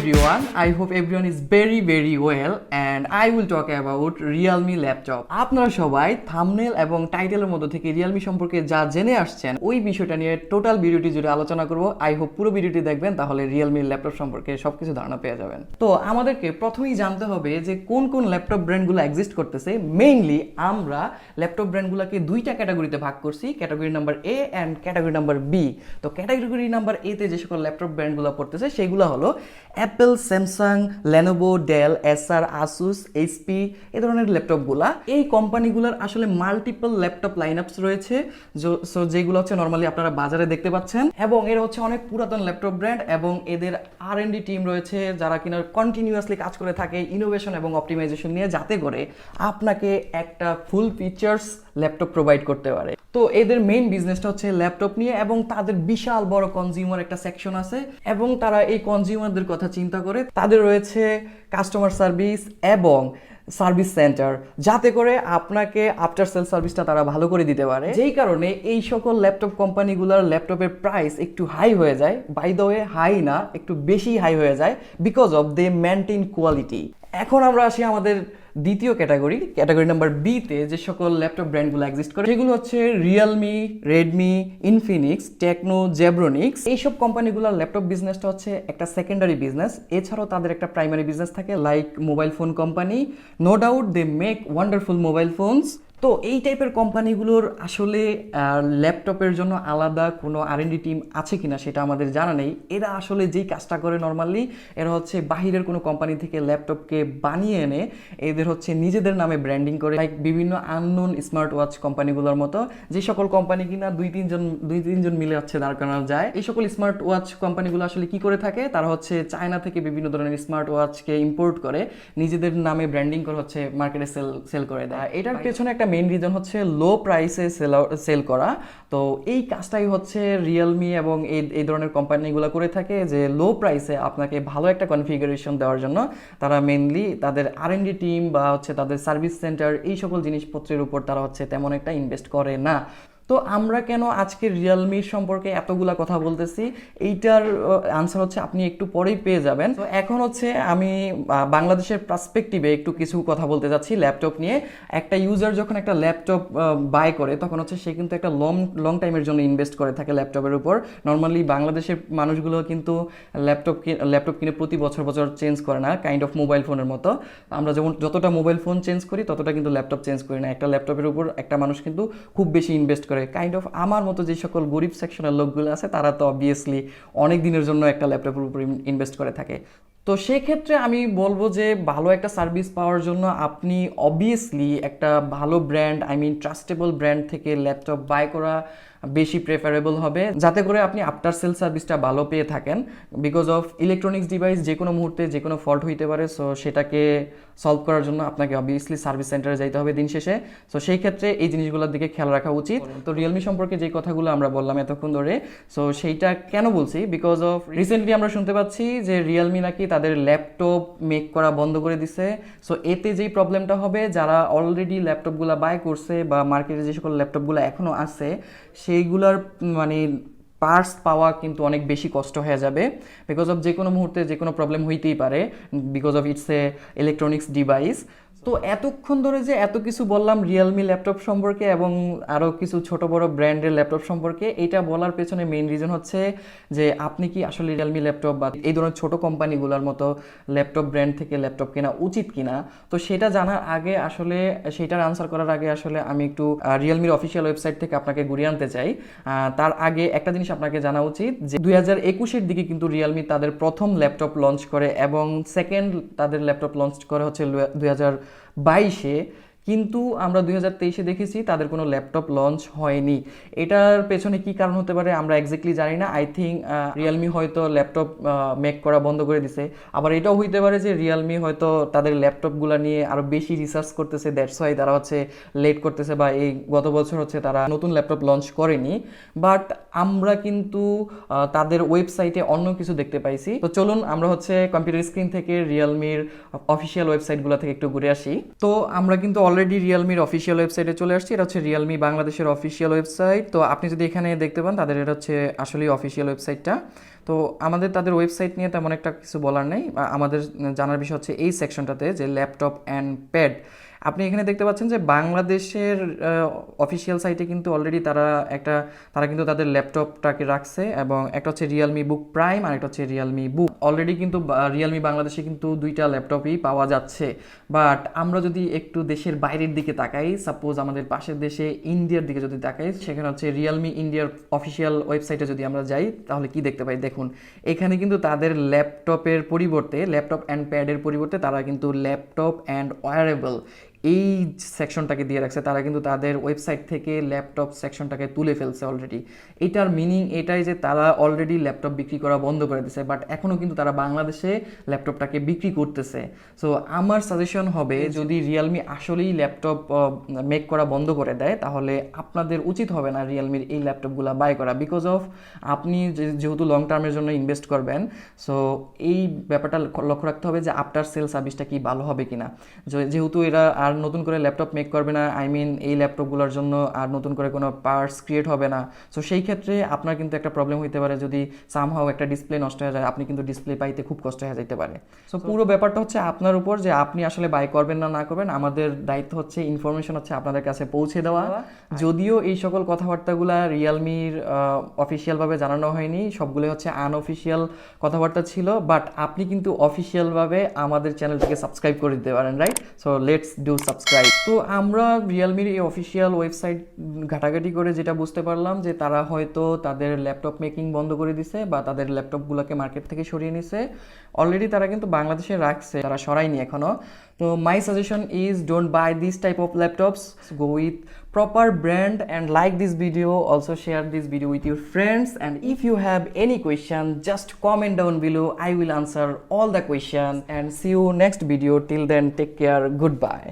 everyone. I hope everyone is very very well, and I will talk about Realme laptop. আপনারা সবাই thumbnail এবং টাইটেলের মধ্যে থেকে Realme সম্পর্কে যা জেনে আসছেন, ওই বিষয়টা নিয়ে টোটাল ভিডিওটি জুড়ে আলোচনা করব আই হোপ পুরো ভিডিওটি দেখবেন, তাহলে Realme ল্যাপটপ সম্পর্কে সবকিছু ধারণা পেয়ে যাবেন তো আমাদেরকে প্রথমেই জানতে হবে যে কোন কোন ল্যাপটপ ব্র্যান্ডগুলো এক্সিস্ট করতেছে মেইনলি আমরা ল্যাপটপ ব্র্যান্ডগুলোকে দুইটা ক্যাটাগরিতে ভাগ করছি category number A and category number B তো ক্যাটাগরি নাম্বার এতে যে সকল ল্যাপটপ ব্র্যান্ডগুলো পড়তেছে, সেগুলো হলো Apple Samsung Lenovo Dell Acer Asus HP এ ধরনের ল্যাপটপগুলা। এই কোম্পানিগুলোর আসলে মাল্টিপল ল্যাপটপ লাইন আপস রয়েছে সো যেগুলো হচ্ছে নর্মালি আপনারা বাজারে দেখতে পাচ্ছেন। এবং এরা হচ্ছে অনেক পুরাতন ল্যাপটপ ব্র্যান্ড এবং এদের আর এন ডি টিম রয়েছে, যারা কিনা কন্টিনিউয়াসলি কাজ করে থাকে ইনোভেশন এবং অপটিমাইজেশন নিয়ে যাতে করে আপনাকে একটা ফুল ফিচার্স ল্যাপটপ প্রোভাইড করতে পারে। তো এদের মেইন বিজনেসটা হচ্ছে ল্যাপটপ নিয়ে এবং তাদের বিশাল বড় কনজিউমার একটা সেকশন আছে এবং তারা এই কনজিউমারদের কথা চিন্তা করে। তাদের রয়েছে কাস্টমার সার্ভিস এবং সার্ভিস সেন্টার যাতে করে আপনাকে আফটার সেল সার্ভিসটা তারা ভালো করে দিতে পারে। যেই কারণে এই সকল ল্যাপটপ কোম্পানিগুলোর ল্যাপটপের প্রাইস একটু হাই হয়ে যায়। বাই দ্য ওয়ে হাই না, একটু বেশি হাই হয়ে যায় because of they maintain quality এখন আমরা আসি আমাদের দ্বিতীয় ক্যাটাগরি ক্যাটাগরি নাম্বার বিতে যে সকল ল্যাপটপ ব্র্যান্ডগুলো এক্সিস্ট করে, সেগুলো হচ্ছে Realme Redmi Infinix Tecno Zebronics এইসব কোম্পানিগুলোর ল্যাপটপ বিজনেসটা হচ্ছে একটা সেকেন্ডারি বিজনেস এছাড়াও তাদের একটা প্রাইমারি বিজনেস থাকে like mobile phone company no doubt they make wonderful mobile phones তো এই টাইপের কোম্পানিগুলোর আসলে ল্যাপটপের জন্য আলাদা কোনো আর টিম আছে কিনা সেটা আমাদের জানা নেই। এরা আসলে যেই কাজটা করে নর্মালি এরা হচ্ছে বাহিরের কোনো কোম্পানি থেকে ল্যাপটপকে বানিয়ে এনে এদের হচ্ছে নিজেদের নামে ব্র্যান্ডিং করে লাইক বিভিন্ন আননোন স্মার্ট ওয়াচ কোম্পানিগুলোর মতো। যে সকল কোম্পানি কিনা দুই তিনজন দুই তিনজন মিলে হচ্ছে দাঁড় করানো যায়। এই সকল স্মার্ট ওয়াচ কোম্পানিগুলো আসলে কি করে থাকে? তারা হচ্ছে চায়না থেকে বিভিন্ন ধরনের স্মার্ট ওয়াচকে ইম্পোর্ট করে নিজেদের নামে ব্র্যান্ডিং করে হচ্ছে মার্কেটে সেল সেল করে দেয়। এটার পেছনে একটা মেইন রিজন হচ্ছে লো প্রাইসে সেল সেল করা। তো এই কাজটাই হচ্ছে রিয়েলমি এবং এই এই ধরনের কোম্পানিগুলো করে থাকে যে লো প্রাইসে আপনাকে ভালো একটা কনফিগারেশন দেওয়ার জন্য তারা মেনলি তাদের আর এন ডি টিম বা হচ্ছে তাদের সার্ভিস সেন্টার এই সকল জিনিসপত্রের উপর তারা হচ্ছে তেমন একটা ইনভেস্ট করে না। তো আমরা কেন আজকে রিয়েলমির সম্পর্কে এতগুলা কথা বলতেছি? এইটার আনসার হচ্ছে আপনি একটু পরেই পেয়ে যাবেন। তো এখন হচ্ছে আমি বাংলাদেশের পার্সপেক্টিভে একটু কিছু কথা বলতে যাচ্ছি ল্যাপটপ নিয়ে। একটা ইউজার যখন একটা ল্যাপটপ বাই করে, তখন হচ্ছে সে কিন্তু একটা লং লং টাইমের জন্য ইনভেস্ট করে থাকে ল্যাপটপের উপর। নর্মালি বাংলাদেশের মানুষগুলো কিন্তু ল্যাপটপ ল্যাপটপ কিনে প্রতি বছর বছর চেঞ্জ করে না কাইন্ড অফ মোবাইল ফোনের মতো। আমরা যেমন, যতটা মোবাইল ফোন চেঞ্জ করি, ততটা কিন্তু ল্যাপটপ চেঞ্জ করি না। একটা ল্যাপটপের উপর একটা মানুষ কিন্তু খুব বেশি ইনভেস্ট করে কাইন্ড অফ আমার মতো যে সকল গরিব সেকশনের লোকগুলো আছে, তারা তো অবভিয়াসলি অনেক দিনের জন্য একটা ল্যাপটপের উপর ইনভেস্ট করে থাকে। তো সেক্ষেত্রে আমি বলব যে, ভালো একটা সার্ভিস পাওয়ার জন্য আপনি অবভিয়াসলি একটা ভালো brand I mean trustable brand থেকে ল্যাপটপ বাই করা বেশি প্রেফারেবল হবে। যাতে করে আপনি আফটার সেল সার্ভিসটা ভালো পেয়ে থাকেন। বিকজ অফ ইলেকট্রনিক্স ডিভাইস যে কোনো মুহূর্তে যে কোনো ফল্ট হইতে পারে সো সেটাকে সলভ করার জন্য আপনাকে অবভিয়াসলি সার্ভিস সেন্টারে যাইতে হবে দিন শেষে। সো সেই ক্ষেত্রে এই জিনিসগুলোর দিকে খেয়াল রাখা উচিত। তো রিয়েলমি সম্পর্কে যে কথাগুলো আমরা বললাম এতক্ষণ ধরে সো সেইটা কেন বলছি? বিকজ অফ রিসেন্টলি আমরা শুনতে পাচ্ছি যে রিয়েলমি নাকি তাদের ল্যাপটপ মেক করা বন্ধ করে দিছে। সো এতে যেই প্রবলেমটা হবে যারা অলরেডি ল্যাপটপগুলো বাই করছে বা মার্কেটে যে সকল ল্যাপটপগুলো এখনও আছে সেইগুলার মানে পার্টস পাওয়া কিন্তু অনেক বেশি কষ্ট হয়ে যাবে বিকজ অফ যে কোনো মুহূর্তে যে কোনো প্রবলেম হইতেই পারে because of it's a electronics device তো এতক্ষণ ধরে যে এত কিছু বললাম রিয়েলমি ল্যাপটপ সম্পর্কে এবং আরও কিছু ছোট বড় ব্র্যান্ডের ল্যাপটপ সম্পর্কে, এটা বলার পেছনে মেইন রিজন হচ্ছে যে আপনি কি আসলে রিয়েলমি ল্যাপটপ বা এই ধরনের ছোট কোম্পানিগুলোর মতো ল্যাপটপ ব্র্যান্ড থেকে ল্যাপটপ কেনা উচিত কিনা, তো সেটা জানার আগে আসলে, সেটার আনসার করার আগে আসলে আমি একটু রিয়েলমির অফিসিয়াল ওয়েবসাইট থেকে আপনাকে ঘুরিয়ে আনতে চাই। তার আগে একটা জিনিস আপনাকে জানা উচিত যে দুই হাজার একুশের দিকে কিন্তু রিয়েলমি তাদের প্রথম ল্যাপটপ লঞ্চ করে এবং সেকেন্ড তাদের ল্যাপটপ লঞ্চ করে হচ্ছে দুই হাজার বাইশে। কিন্তু আমরা দুই হাজার তেইশে দেখেছি তাদের কোনো ল্যাপটপ লঞ্চ হয়নি। এটার পেছনে কি কারণ হতে পারে আমরা এক্স্যাক্টলি জানি না। আই থিঙ্ক রিয়েলমি হয়তো ল্যাপটপ মেক করা বন্ধ করে দিছে। আবার এটাও হইতে পারে যে রিয়েলমি হয়তো তাদের ল্যাপটপগুলো নিয়ে আরও বেশি রিসার্চ করতেছে। দ্যাটস ওয়াই তারা হচ্ছে লেট করতেছে বা এই গত বছর হচ্ছে তারা নতুন ল্যাপটপ লঞ্চ করেনি। বাট আমরা কিন্তু তাদের ওয়েবসাইটে অন্য কিছু দেখতে পাইছি। তো চলুন আমরা হচ্ছে কম্পিউটার স্ক্রিন থেকে রিয়েলমির অফিসিয়াল ওয়েবসাইটগুলো থেকে একটু ঘুরে আসি। তো আমরা কিন্তু অলরেডি অলরেডি রিয়েলমির অফিসিয়াল ওয়েবসাইটে চলে আসছি, এটা হচ্ছে রিয়েলমি বাংলাদেশের অফিসিয়াল ওয়েবসাইট তো আপনি যদি এখানে দেখতে পান, তাদের এটা হচ্ছে আসলেই অফিসিয়াল ওয়েবসাইটটা তো আমাদের তাদের ওয়েবসাইট নিয়ে তেমন একটা কিছু বলার নেই। আমাদের জানার বিষয় হচ্ছে এই সেকশনটাতে যে ল্যাপটপ অ্যান্ড প্যাড আপনি এখানে দেখতে পাচ্ছেন যে বাংলাদেশের অফিসিয়াল সাইটে কিন্তু অলরেডি তারা একটা, তারা কিন্তু তাদের ল্যাপটপটাকে রাখছে এবং একটা হচ্ছে রিয়েলমি বুক প্রাইম আর একটা হচ্ছে রিয়েলমি বুক অলরেডি কিন্তু রিয়েলমি বাংলাদেশে কিন্তু দুইটা ল্যাপটপই পাওয়া যাচ্ছে। বাট আমরা যদি একটু দেশের বাইরের দিকে তাকাই সাপোজ আমাদের পাশের দেশে ইন্ডিয়ার দিকে যদি তাকাই, সেখানে হচ্ছে রিয়েলমি ইন্ডিয়ার অফিসিয়াল ওয়েবসাইটে যদি আমরা যাই, তাহলে কি দেখতে পাই? দেখুন, এখানে কিন্তু তাদের ল্যাপটপের পরিবর্তে ল্যাপটপ অ্যান্ড প্যাডের পরিবর্তে তারা কিন্তু ল্যাপটপ অ্যান্ড ওয়ারেবল এই সেকশনটাকে দিয়ে রাখছে তারা কিন্তু তাদের ওয়েবসাইট থেকে ল্যাপটপ সেকশনটাকে তুলে ফেলছে অলরেডি এটার মিনিং এটাই যে তারা অলরেডি ল্যাপটপ বিক্রি করা বন্ধ করে দিছে বাট এখনও কিন্তু তারা বাংলাদেশে ল্যাপটপটাকে বিক্রি করতেছে। সো আমার সাজেশন হবে যদি রিয়েলমি আসলেই ল্যাপটপ মেক করা বন্ধ করে দেয় তাহলে আপনাদের উচিত হবে না রিয়েলমির এই ল্যাপটপগুলো বাই করা বিকজ অফ আপনি যে- যেহেতু লং টার্মের জন্য ইনভেস্ট করবেন সো এই ব্যাপারটা লক্ষ্য- রাখতে হবে যে আফটার সেল সার্ভিসটা কি ভালো হবে কিনা। যেহেতু এরা আর নতুন করে ল্যাপটপ মেক করবে না আই মিন এই ল্যাপটপগুলোর জন্য আর নতুন করে কোনো পার্টস ক্রিয়েট হবে না। সো সেই ক্ষেত্রে আপনার কিন্তু একটা প্রবলেম হইতে পারে যদি সামহাও একটা ডিসপ্লে নষ্ট হয়ে যায় আপনি কিন্তু ডিসপ্লে পাইতে খুব কষ্ট হয়ে যেতে পারে। সো পুরো ব্যাপারটা হচ্ছে আপনার উপর যে আপনি আসলে বাই করবেন না না করবেন আমাদের দায়িত্ব হচ্ছে ইনফরমেশন হচ্ছে আপনাদের কাছে পৌঁছে দেওয়া। যদিও এই সকল কথাবার্তাগুলা রিয়েলমির অফিসিয়ালভাবে জানানো হয়নি সবগুলো হচ্ছে আনঅফিসিয়াল কথাবার্তা ছিল বাট আপনি কিন্তু অফিসিয়ালভাবে আমাদের চ্যানেলটিকে সাবস্ক্রাইব করে দিতে পারেন right so let's do subscribe তো আমরা রিয়েলমির এই অফিসিয়াল ওয়েবসাইট ঘাটাঘাটি করে যেটা বুঝতে পারলাম যে তারা হয়তো তাদের ল্যাপটপ মেকিং বন্ধ করে দিছে বা তাদের ল্যাপটপগুলোকে মার্কেট থেকে সরিয়ে নিছে। অলরেডি তারা কিন্তু বাংলাদেশে রাখছে, তারা সরাইনি এখনও তো my suggestion is don't buy this type of laptops go with proper brand and like this video also share this video with your friends and if you have any question just comment down below I will answer all the question and see you next video till then take care good bye